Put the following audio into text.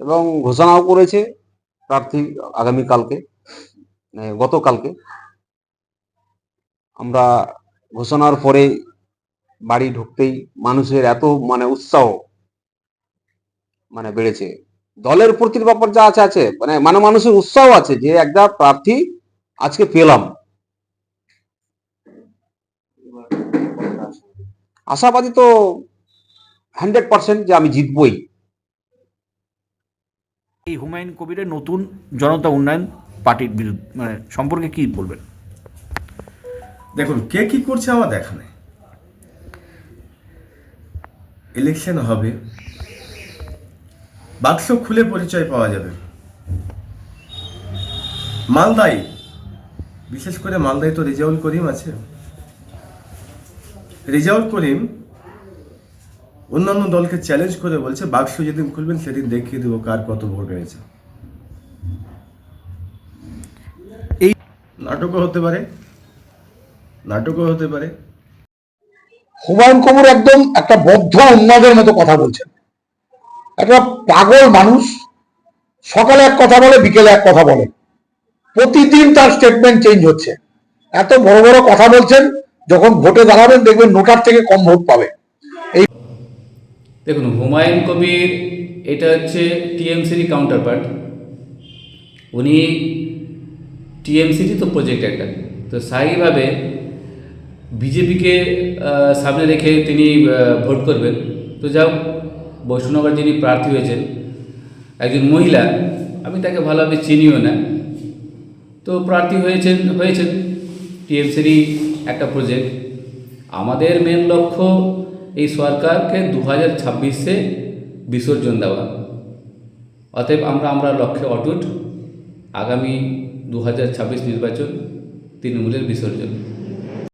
এবং ঘোষণাও করেছে প্রার্থী আগামীকালকে। গতকালকে আমরা ঘোষণার পরে বাড়ি ঢুকতেই মানুষের এত মানে উৎসাহ মানে বেড়েছে। দলের প্রতির ব্যাপার যা আছে আছে। মানে মানে মানুষের উৎসাহ আছে যে একটা প্রার্থী আজকে পেলাম। আশাবাদী তো হান্ড্রেড পার্সেন্ট যে আমি জিতবই। এই হুমায়ুন কবিরের নতুন জনতা উন্নয়ন পার্টির বিরুদ্ধে মানে সম্পর্কে কি বলবেন? দেখুন, কে কি করছে আমার দেখা নেই। ইলেকশন হবে। বাক্স খুলে পরিচয় পাওয়া যাবে। মালদায়, বিশেষ করে মালদায় তো রেজাউল করিম আছে। রেজাউল করিম অন্যান্য দলকে চ্যালেঞ্জ করে বলছে, বাক্স যেদিন খুলবেন, সেদিন দেখিয়ে দেবো কার কত ভোট হয়েছে নাটকও হতে পারে নাটকও হতে পারে। হুমায়ুন কবির একদম একটা বদ্ধ উন্মাদের মতো কথা বলছেন। একটা পাগল মানুষ সকালে এক কথা বলে বিকেলে এক কথা বলে। প্রতিদিন তার স্টেটমেন্ট চেঞ্জ হচ্ছে। এত বড় বড় কথা বলছেন যখন ভোটে দাঁড়াবেন দেখবেন নোটার থেকে কম ভোট পাবে। এই দেখুন হুমায়ুন কবির এটা হচ্ছে টিএমসির কাউন্টার পার্ট উনি টিএমসিরই তো প্রজেক্ট একটা। তো স্থায়ীভাবে বিজেপিকে সামনে রেখে তিনি ভোট করবেন। তো যাও বৈষ্ণবনগর যিনি প্রার্থী হয়েছেন, একজন মহিলা, আমি তাকে ভালোভাবে চিনিও না। তো প্রার্থী হয়েছেন হয়েছেন। টিএমসিরই একটা প্রজেক্ট আমাদের মেন লক্ষ্য, এই সরকারকে দু হাজার ছাব্বিশে বিসর্জন দেওয়া। অতএব আমরা আমরা লক্ষ্যে অটুট। আগামী দু হাজার ছাব্বিশ নির্বাচন তৃণমূলের বিসর্জন।